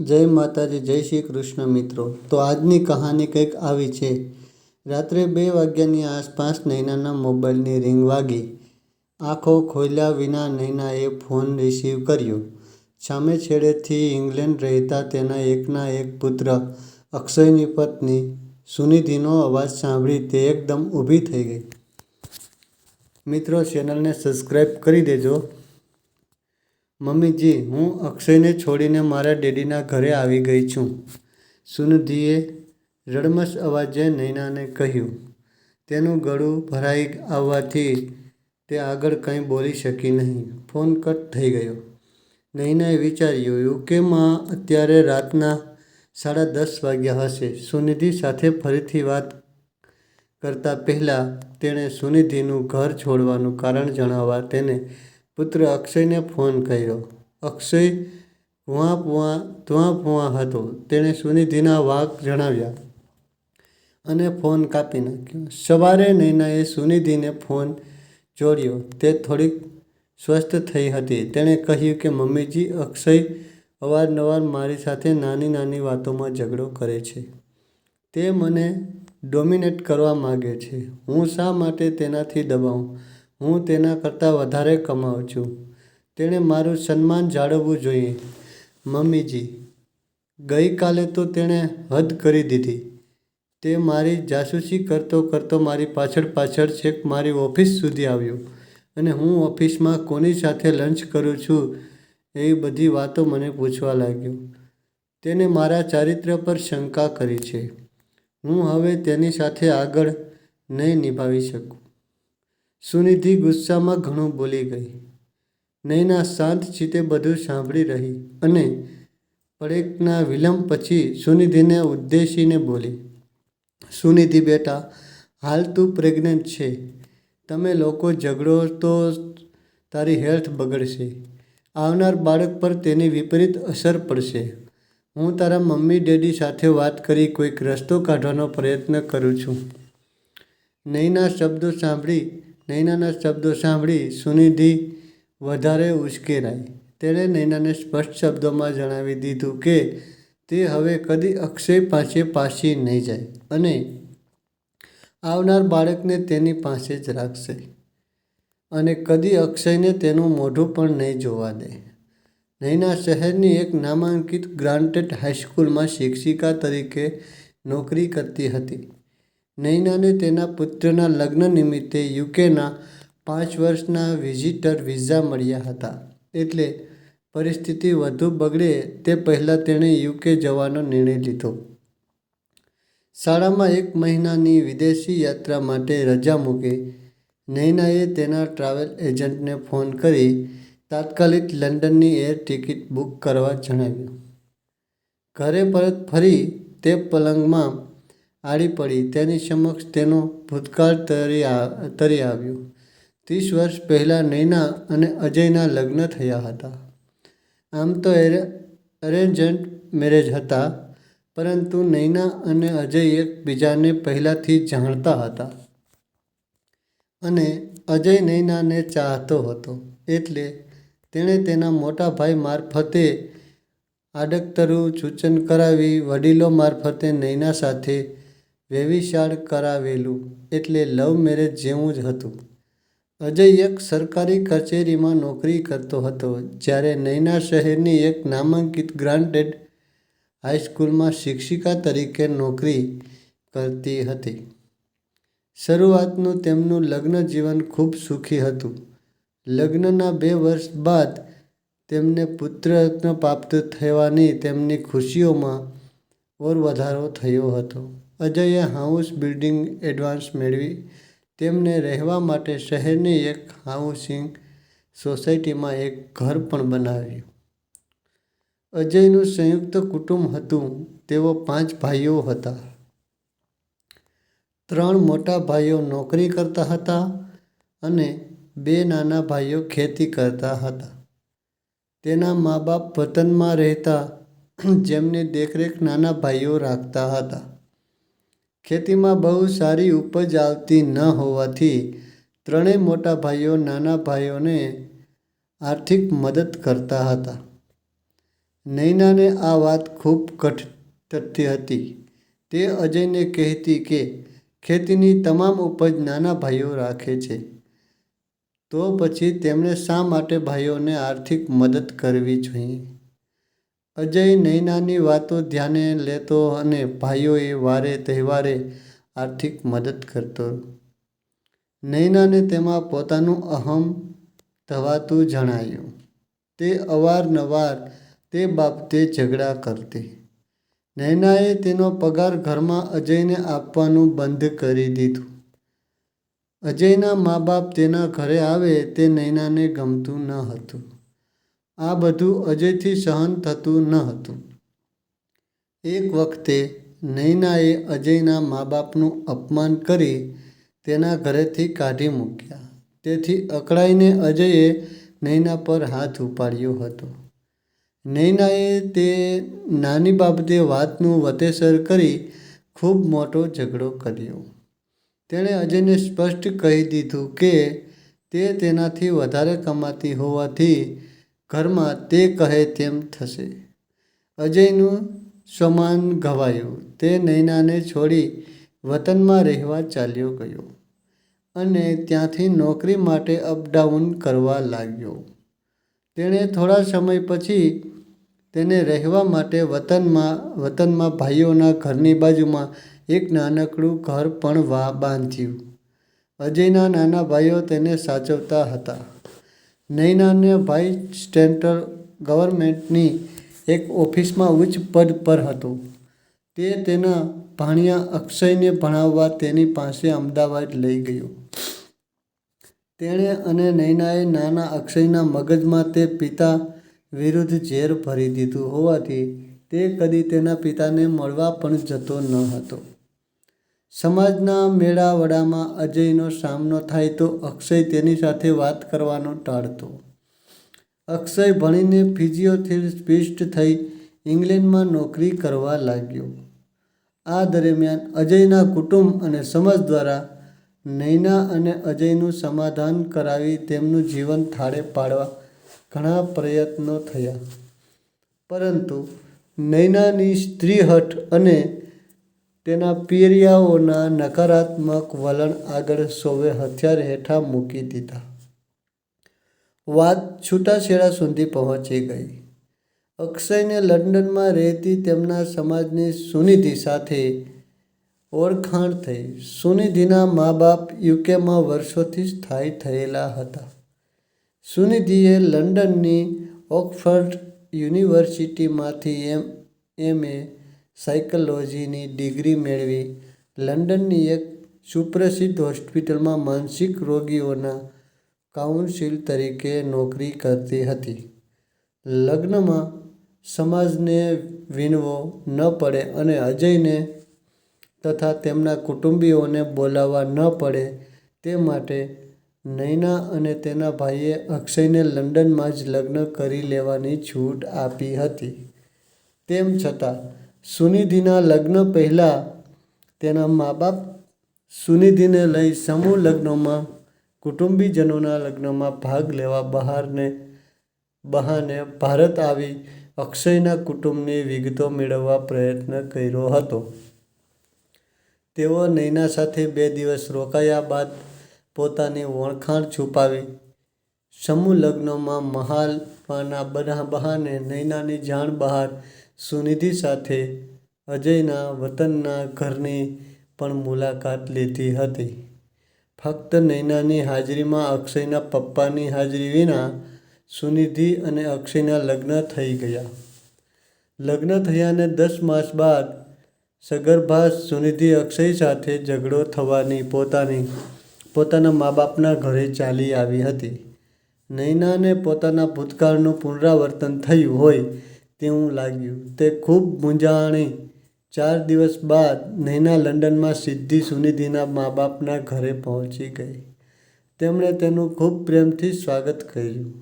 જય માતાજી, જય શ્રી કૃષ્ણ મિત્રો. તો આજની કહાની કંઈક આવી છે. રાત્રે બે વાગ્યાની આસપાસ નૈનાના મોબાઈલની રિંગ વાગી. આંખો ખોલ્યા વિના નૈનાએ ફોન રિસીવ કર્યો. સામે છેડેથી ઇંગ્લેન્ડ રહેતા તેના એકના એક પુત્ર, અક્ષયની પત્ની, સુનિધિનો અવાજ સાંભળી તે એકદમ ઊભી થઈ ગઈ. મિત્રો, ચેનલને સબસ્ક્રાઈબ કરી દેજો. મમ્મીજી, હું અક્ષયને છોડીને મારા ડેડીના ઘરે આવી ગઈ છું. સુનિધિએ રડમસ અવાજે નૈનાને કહ્યું, તેનું ગળું ભરાઈ આવવાથી તે આગળ કંઈ બોલી શકી નહીં. ફોન કટ થઈ ગયો. નૈનાએ વિચાર્યું યુકેમાં અત્યારે રાતના સાડા દસ વાગ્યા હશે? સુનિધિ સાથે ફરીથી વાત કરતાં પહેલાં તેણે સુનિધિનું ઘર છોડવાનું કારણ જણાવવા તેને પુત્ર અક્ષયને ફોન કર્યો. અક્ષય ભૂઆ ભૂઆ ધુઆ ભૂઆ હતો. તેણે સુનિધિના વાક જણાવ્યા અને ફોન કાપી નાખ્યો. સવારે નૈનાએ સુનિધિને ફોન જોડ્યો તે થોડીક સ્વસ્થ થઈ હતી. તેણે કહ્યું કે, મમ્મીજી, અક્ષય અવારનવાર મારી સાથે નાની નાની વાતોમાં ઝઘડો કરે છે. તે મને ડોમિનેટ કરવા માગે છે. હું શા માટે તેનાથી દબાઉં હું તેના કરતાં વધારે કમાઉં છું. તેણે મારું સન્માન જાળવવું જોઈએ. મમ્મીજી, ગઈકાલે તો તેણે હદ કરી દીધી. તે મારી જાસૂસી કરતો કરતો મારી પાછળ પાછળ છેક મારી ઓફિસ સુધી આવ્યો અને હું ઓફિસમાં કોની સાથે લંચ કરું છું એ બધી વાતો મને પૂછવા લાગ્યો. તેને મારા ચારિત્ર્ય પર શંકા કરી છે. હું હવે તેની સાથે આગળ નહીં નિભાવી શકું. સુનિધિ ગુસ્સામાં ઘણું બોલી ગઈ. નૈના શાંત ચિત્તે બધું સાંભળી રહી અને પડેકના વિલંબ પછી સુનિધિને ઉદ્દેશીને બોલી, સુનિધિ બેટા, હાલ તું પ્રેગ્નન્ટ છે. તમે લોકો ઝઘડો તો તારી હેલ્થ બગડશે. આવનાર બાળક પર તેની વિપરીત અસર પડશે. હું તારા મમ્મી ડેડી સાથે વાત કરી કોઈક રસ્તો કાઢવાનો પ્રયત્ન કરું છું. નૈના શબ્દો સાંભળી નૈનાના શબ્દો સાંભળી સુનિધિ વધારે ઉશ્કેરાઈ. તેણે નૈનાને સ્પષ્ટ શબ્દોમાં જણાવી દીધું કે, તે હવે કદી અક્ષય પાસે પાછી નહીં જાય અને આવનાર બાળકને તેની પાસે જ રાખશે અને કદી અક્ષયને તેનું મોઢું પણ નહીં જોવા દે. નૈના શહેરની એક નામાંકિત ગ્રાન્ટેડ હાઈસ્કૂલમાં શિક્ષિકા તરીકે નોકરી કરતી હતી. નૈનાને તેના પુત્રના લગ્ન નિમિત્તે યુકેના પાંચ વર્ષના વિઝિટર વિઝા મળ્યા હતા. એટલે પરિસ્થિતિ વધુ બગડે તે પહેલાં તેણે યુકે જવાનો નિર્ણય લીધો. શાળામાં એક મહિનાની વિદેશી યાત્રા માટે રજા મૂકી નૈનાએ તેના ટ્રાવેલ એજન્ટને ફોન કરી તાત્કાલિક લંડનની એર ટિકિટ બુક કરવા જણાવ્યું. ઘરે પરત ફરી તે પલંગમાં આડી પડી. તેની સમક્ષ તેનો ભૂતકાળ તરી તરી આવ્યો. ત્રીસ વર્ષ પહેલાં નૈના અને અજયના લગ્ન થયા હતા. આમ તો અરેન્જન્ટ મેરેજ હતા, પરંતુ નૈના અને અજય એકબીજાને પહેલાંથી જાણતા હતા. અને અજય નૈનાને ચાહતો હતો. એટલે તેણે તેના મોટા ભાઈ મારફતે આડકતરું સૂચન કરાવી વડીલો મારફતે નૈના સાથે વેવિશાળ કરાવેલું એટલે લવ મેરેજ જેવું જ હતું. અજય એક સરકારી કચેરીમાં નોકરી કરતો હતો, જ્યારે નૈના શહેરની એક નામાંકિત ગ્રાન્ટેડ હાઈસ્કૂલમાં શિક્ષિકા તરીકે નોકરી કરતી હતી. શરૂઆતનું તેમનું લગ્ન જીવન ખૂબ સુખી હતું. લગ્નના બે વર્ષ બાદ તેમને પુત્રરત્ન પ્રાપ્ત થવાની તેમની ખુશીઓમાં ઓર વધારો થયો હતો. અજયે હાઉસ બિલ્ડિંગ એડવાન્સ મેળવી. તેમને રહેવા માટે શહેરની એક હાઉસિંગ સોસાયટીમાં એક ઘર પણ બનાવ્યું. અજયનું સંયુક્ત કુટુંબ હતું. તેઓ પાંચ ભાઈઓ હતા. ત્રણ મોટા ભાઈઓ નોકરી કરતા હતા અને બે નાના ભાઈઓ ખેતી કરતા હતા. તેના મા બાપ વતનમાં રહેતા, જેમની દેખરેખ નાના ભાઈઓ રાખતા હતા. ખેતીમાં બહુ સારી ઉપજ આવતી ન હોવાથી ત્રણેય મોટા ભાઈઓ નાના ભાઈઓને આર્થિક મદદ કરતા હતા. નૈનાને આ વાત ખૂબ કઠતી હતી. તે અજયને કહેતી કે ખેતીની તમામ ઉપજ નાના ભાઈઓ રાખે છે. તો પછી તેમણે શા માટે ભાઈઓને આર્થિક મદદ કરવી જોઈએ? અજય નૈનાની વાતો ધ્યાને લેતો અને ભાઈઓએ વારે તહેવારે આર્થિક મદદ કરતો. નૈનાને તેમાં પોતાનું અહમ ધવાતું જણાયું. તે અવારનવાર તે બાબતે ઝઘડા કરતી. નૈનાએ તેનો પગાર ઘરમાં અજયને આપવાનું બંધ કરી દીધું. અજયના મા બાપ તેના ઘરે આવે તે નૈનાને ગમતું ન હતું. આ બધું અજયથી સહન થતું ન હતું. એક વખતે નૈનાએ અજયના મા બાપનું અપમાન કરી તેના ઘરેથી કાઢી મૂક્યા. તેથી અકળાઈને અજયે નૈના પર હાથ ઉપાડ્યો હતો. નૈનાએ તે નાની બાબતે વાતનું વતેસર કરી ખૂબ મોટો ઝઘડો કર્યો. તેણે અજયને સ્પષ્ટ કહી દીધું કે તે તેનાથી વધારે કમાતી હોવાથી ઘરમાં તે કહે તેમ થશે. અજયનું સમાન ઘવાયું તે નૈનાને છોડી વતનમાં રહેવા ચાલ્યો ગયો અને ત્યાંથી નોકરી માટે અપડાઉન કરવા લાગ્યો. તેણે થોડા સમય પછી તેને રહેવા માટે વતનમાં વતનમાં ભાઈઓના ઘરની બાજુમાં એક નાનકડું ઘર પણ વા, બાંધ્યું. અજયના નાના ભાઈઓ તેને સાચવતા હતા. નૈનાને ભાઈ સ્ટેન્ટર ગવર્મેન્ટની એક ઓફિસમાં ઉચ્ચ પદ પર હતો. તે તેના ભાણિયા અક્ષયને ભણાવવા તેની પાસે અમદાવાદ લઈ ગયો. તેણે અને નૈનાએ નાના અક્ષયના મગજમાં તે પિતા વિરુદ્ધ ઝેર ભરી દીધું હોવાથી તે કદી તેના પિતાને મળવા પણ જતો ન હતો. સમાજના મેળાવડામાં અજયનો સામનો થાય તો અક્ષય તેની સાથે વાત કરવાનો ટાળતો. અક્ષય ભણીને ફિઝિયોથેરાપિસ્ટ થઈ ઇંગ્લેન્ડમાં નોકરી કરવા લાગ્યો. આ દરમિયાન અજયના કુટુંબ અને સમાજ દ્વારા નૈના અને અજયનું સમાધાન કરાવી તેમનું જીવન થાળે પાડવા ઘણા પ્રયત્નો થયા. પરંતુ નૈનાની સ્ત્રીહઠ અને તેના પિરિયાઓના નકારાત્મક વલણ આગળ સૌએ હથિયાર હેઠા મૂકી દીધા. વાત છૂટાછેડા સુધી પહોંચી ગઈ. અક્ષયને લંડનમાં રહેતી તેમના સમાજની સુનિધિ સાથે ઓળખાણ થઈ. સુનિધિના મા બાપ યુકેમાં વર્ષોથી સ્થાયી થયેલા હતા. સુનિધિએ લંડનની ઓક્સફર્ડ યુનિવર્સિટીમાંથી એમ એમએ સાયકોલોજીની ડિગ્રી મેળવી લંડનની એક સુપ્રસિદ્ધ હોસ્પિટલમાં માનસિક રોગીઓના કાઉન્સિલ તરીકે નોકરી કરતી હતી. લગ્નમાં સમાજને વિનવો ન પડે અને અજયને તથા તેમના કુટુંબીઓને બોલાવવા ન પડે તે માટે નૈના અને તેના ભાઈએ અક્ષયને લંડનમાં જ લગ્ન કરી લેવાની છૂટ આપી હતી. તેમ છતાં સુનિધિના લગ્ન પહેલાં તેના મા બાપ સુનિધિને લઈ સમૂહ લગ્નોમાં કુટુંબીજનોના લગ્નમાં ભાગ લેવા બહારને, બહાને ભારત આવી અક્ષયના કુટુંબની વિગતો મેળવવા પ્રયત્ન કર્યો હતો. તેઓ નૈના સાથે બે દિવસ રોકાયા બાદ પોતાની ઓળખાણ છુપાવી. સમૂહ લગ્નોમાં મહાલવાના બના બહાને નૈનાની જાણ બહાર સુનિધિ સાથે અજયના વતનના ઘરની પણ મુલાકાત લીધી હતી. ફક્ત નૈનાની હાજરીમાં અક્ષયના પપ્પાની હાજરી વિના સુનિધિ અને અક્ષયના લગ્ન થઈ ગયા. લગ્ન થયાને દસ માસ બાદ સગર્ભા સુનિધિ અક્ષય સાથે ઝઘડો થવાની પોતાની, પોતાના મા બાપના ઘરે ચાલી આવી હતી. નૈનાને પોતાના ભૂતકાળનું પુનરાવર્તન થયું હોય તેવું લાગ્યું. તે ખૂબ મૂંઝાણી ચાર દિવસ બાદ નૈના લંડનમાં સિદ્ધિ સુનિધિના મા બાપના ઘરે પહોંચી ગઈ. તેમણે તેનું ખૂબ પ્રેમથી સ્વાગત કર્યું.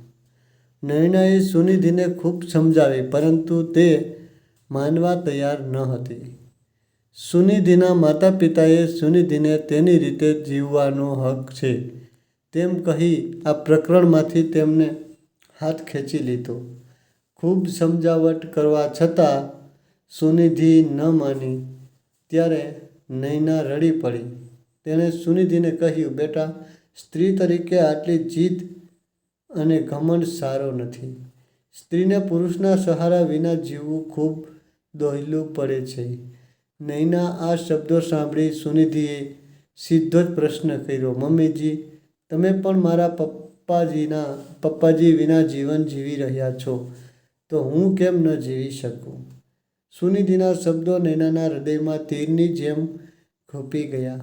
નૈનાએ સુનિધિને ખૂબ સમજાવી, પરંતુ તે માનવા તૈયાર ન હતી. સુનિધિના માતા પિતાએ સુનિધિને તેની રીતે જીવવાનો હક છે તેમ કહી આ પ્રકરણમાંથી તેમને હાથ ખેંચી લીધો. ખૂબ સમજાવટ કરવા છતાં સુનિધિ ન માની. ત્યારે નૈના રડી પડી. તેણે સુનિધિને કહ્યું, બેટા, સ્ત્રી તરીકે આટલી જીદ અને ઘમંડ સારો નથી. સ્ત્રીને પુરુષના સહારા વિના જીવવું ખૂબ દોહલું પડે છે. નૈના આ શબ્દો સાંભળી સુનિધિએ સીધો જ પ્રશ્ન કર્યો, મમ્મીજી, તમે પણ મારા પપ્પાજીના, પપ્પાજી વિના જીવન જીવી રહ્યા છો. તો હું કેમ ન જીવી શકું? સુનિધિના શબ્દો નૈનાના હૃદયમાં તીરની જેમ ખૂપી ગયા.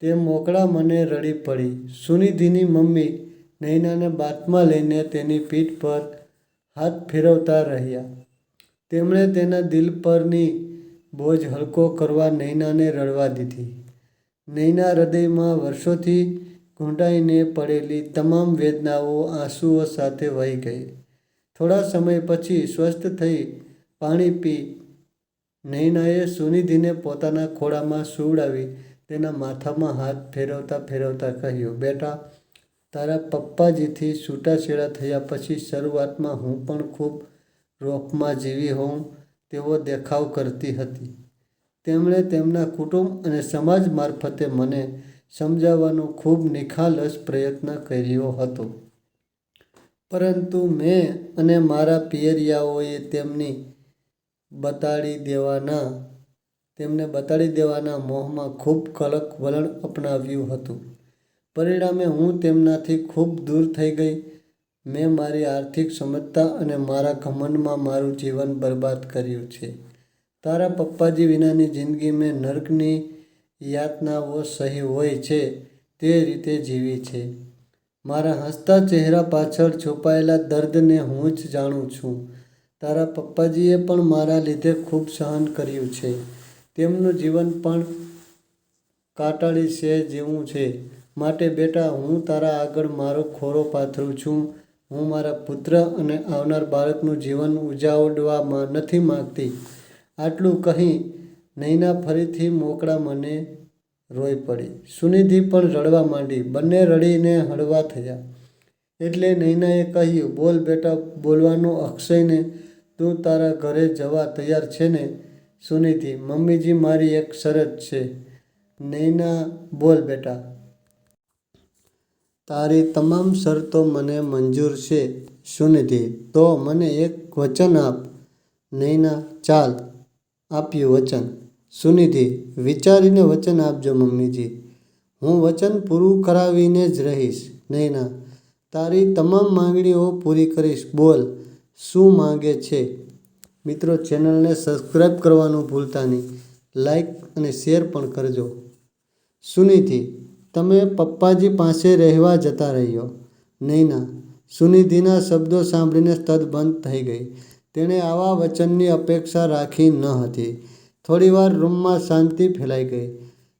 તે મોકળા મને રડી પડી. સુનિધિની મમ્મી નૈનાને બાથમાં લઈને તેની પીઠ પર હાથ ફેરવતા રહ્યા. તેમણે તેના દિલ પરની બોજ હલકો કરવા નૈનાને રડવા દીધી. નૈના હૃદયમાં વર્ષોથી ઘૂંટાઈને પડેલી તમામ વેદનાઓ આંસુઓ સાથે વહી ગઈ. થોડા સમય પછી સ્વસ્થ થઈ પાણી પી નૈનાએ સુનિધિને પોતાના ખોળામાં સુવડાવી તેના માથામાં હાથ ફેરવતા ફેરવતા કહ્યું, બેટા, તારા પપ્પાજીથી છૂટાછેડા થયા પછી શરૂઆતમાં હું પણ ખૂબ રોકમાં જીવી હોઉં તેવો દેખાવ કરતી હતી. તેમણે તેમના કુટુંબ અને સમાજ મારફતે મને સમજાવવાનો ખૂબ નિખાલસ પ્રયત્ન કર્યો હતો. પરંતુ મેં અને મારા પિયરિયાઓએ તેમની બતાડી દેવાના, તેમને બતાડી દેવાના મોહમાં ખૂબ કલક વલણ અપનાવ્યું હતું. પરિણામે હું તેમનાથી ખૂબ દૂર થઈ ગઈ. મેં મારી આર્થિક સમજતા અને મારા ઘમંડમાં મારું જીવન બરબાદ કર્યું છે. તારા પપ્પાજી વિનાની જિંદગી મેં નર્કની યાતનાઓ સહી હોય છે, તે રીતે જીવી છે. મારા હસતા ચહેરા પાછળ છુપાયેલા દર્દને હું જ જાણું છું. તારા પપ્પાજીએ પણ મારા લીધે ખૂબ સહન કર્યું છે. તેમનું જીવન પણ કાટાળી છે જેવું છે. માટે બેટા, હું તારા આગળ મારો ખોરો પાથરું છું. હું મારા પુત્ર અને આવનાર બાળકનું જીવન ઉજાવડવામાં નથી માગતી. આટલું કહી નૈના ફરીથી મોકળા મને રોઈ પડી. સુનિધિ પણ રડવા માંડી. બંને રડીને હળવા થયા. એટલે નૈનાએ કહ્યું, બોલ બેટા, બોલવાનું અક્ષયને તું તારા ઘરે જવા તૈયાર છે ને? સુનિધિ, મમ્મીજી, મારી એક શરત છે. નૈના, બોલ બેટા. તારી તમામ શરતો મને મંજૂર છે. સુનિધિ, તો મને એક વચન આપ. નૈના, ચાલ. આપ્યું વચન. સુનિધિ, વિચારીને વચન આપજો મમ્મીજી. હું વચન પૂરું કરાવીને જ રહીશ. નૈના, તારી તમામ માંગણીઓ પૂરી કરીશ. બોલ, શું માંગે છે? મિત્રો, ચેનલને સબસ્ક્રાઈબ કરવાનું ભૂલતા નહીં. લાઈક અને શેર પણ કરજો. સુનિધિ, તમે પપ્પાજી પાસે રહેવા જતા રહ્યો. નૈના, સુનિધિના શબ્દો સાંભળીને સ્તબ્ધ થઈ ગઈ. તેણે આવા વચનની અપેક્ષા રાખી ન હતી. થોડીવાર રૂમમાં શાંતિ ફેલાઈ ગઈ.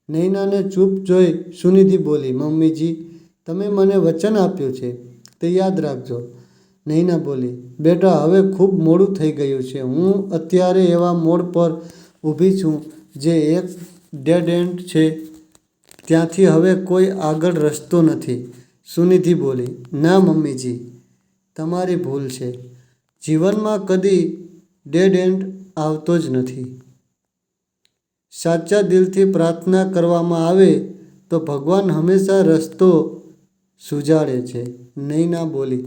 નૈનાને ચૂપ જોઈ સુનિધિ બોલી, મમ્મીજી, તમે મને વચન આપ્યું છે, તે યાદ રાખજો. નૈના બોલી, બેટા, હવે ખૂબ મોડું થઈ ગયું છે. હું અત્યારે એવા મોડ પર ઊભી છું જે એક ડેડ એન્ડ છે. ત્યાંથી હવે કોઈ આગળ રસ્તો નથી. સુનિધિ બોલી, ના, મમ્મીજી, તમારી ભૂલ છે. જીવનમાં કદી ડેડ એન્ડ આવતો જ નથી. સાચા દિલથી પ્રાર્થના કરવામાં આવે તો ભગવાન હંમેશા રસ્તો સુજાડે છે. નૈના બોલી.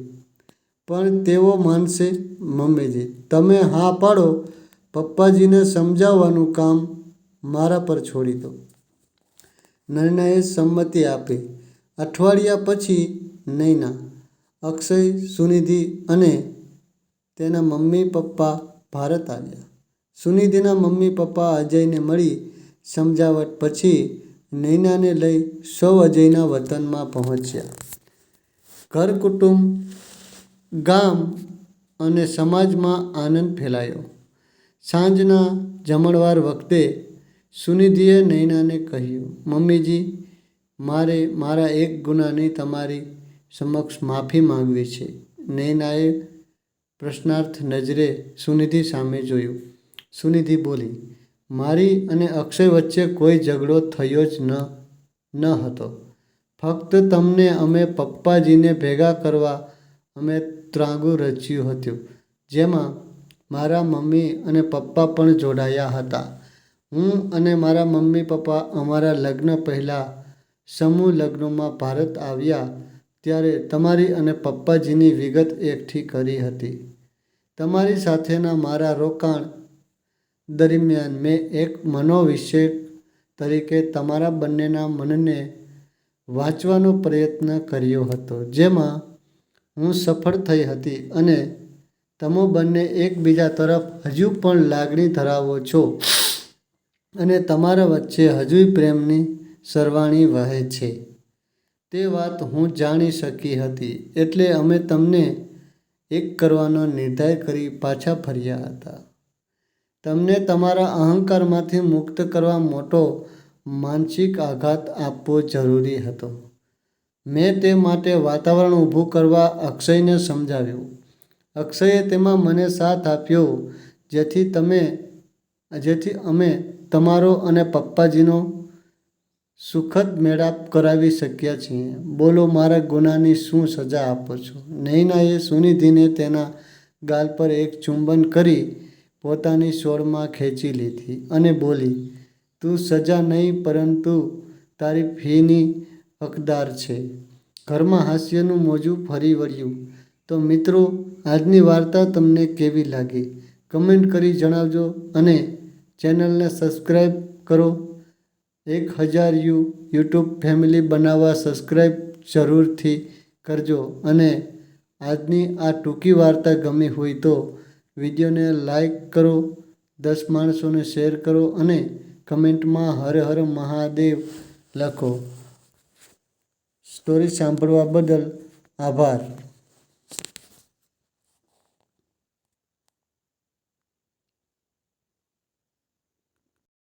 પણ તેઓ માનશે, મમ્મીજી, તમે હા પાડો, પપ્પાજીને સમજાવવાનું કામ મારા પર છોડી દો. નૈનાએ સંમતિ આપી. અઠવાડિયા પછી નૈના, અક્ષય, સુનિધિ અને તેના મમ્મી પપ્પા ભારત આવ્યા. સુનિધિના મમ્મી પપ્પા અજયને મળી સમજાવટ પછી નૈનાને લઈ સૌ અજયના વતનમાં પહોંચ્યા. ઘર, કુટુંબ, ગામ અને સમાજમાં આનંદ ફેલાયો. સાંજના જમણવાર વખતે સુનિધિએ નૈનાને કહ્યું, મમ્મીજી, મારે, મારા એક ગુનાની તમારી સમક્ષ માફી માંગવી છે. નૈનાએ પ્રશ્નાર્થ નજરે સુનિધિ સામે જોયું. સુનિધિ બોલી, મારી અને અક્ષય વચ્ચે કોઈ ઝઘડો થયો જ ન ન હતો. ફક્ત તમને અમે પપ્પાજીને ભેગા કરવા અમે ત્રાગુ રચ્યું હતું, જેમાં મારા મમ્મી અને પપ્પા પણ જોડાયા હતા. હું અને મારા મમ્મી પપ્પા અમારા લગ્ન પહેલાં સમૂહ લગ્નોમાં ભારત આવ્યા, ત્યારે તમારી અને પપ્પાજીની વિગત એકઠી કરી હતી. તમારી સાથેના મારા રોકાણ દરમિયાન મેં એક મનોવિષેક તરીકે તમારા બંનેના મનને વાંચવાનો પ્રયત્ન કર્યો હતો, જેમાં હું સફળ થઈ હતી અને તમે બંને એકબીજા તરફ હજુ પણ લાગણી ધરાવો છો અને તમારા વચ્ચે હજુય પ્રેમની સરવાણી વહે છે. તે વાત હું જાણી શકી હતી એટલે અમે તમને એક કરવાનો નિર્ધાર કરી પાછા ફર્યા હતા. તમને તમારા અહંકારમાંથી મુક્ત કરવા મોટો માનસિક આઘાત આપવો જરૂરી હતો. મેં તે માટે વાતાવરણ ઊભું કરવા અક્ષયને સમજાવ્યું. અક્ષયે તેમાં મને સાથ આપ્યો, જેથી તમે, જેથી અમે તમારો અને પપ્પાજીનો સુખદ મેળાપ કરાવી શક્યા છીએ. બોલો, મારા ગુનાની શું સજા આપો છો? નૈનાએ સુનિધિને તેના ગાલ પર એક ચુંબન કરી પોતાની સોળમાં ખેંચી લીધી અને બોલી, તું સજા નહીં, પરંતુ તારી ફીની હકદાર છે. ઘરમાં હાસ્યનું મોજું ફરી વળ્યું. તો મિત્રો, આજની વાર્તા તમને કેવી લાગી? કમેન્ટ કરી જણાવજો અને ચેનલને સબસ્ક્રાઈબ કરો. એક હજાર યુ યુટ્યુબ ફેમિલી બનાવવા સબસ્ક્રાઈબ જરૂરથી કરજો અને આજની આ ટૂંકી વાર્તા ગમી હોય તો વિડીયોને લાઈક કરો, દસ માણસોને શેર કરો અને કમેન્ટમાં હર હર મહાદેવ લખો. સ્ટોરી સાંભળવા બદલ આભાર.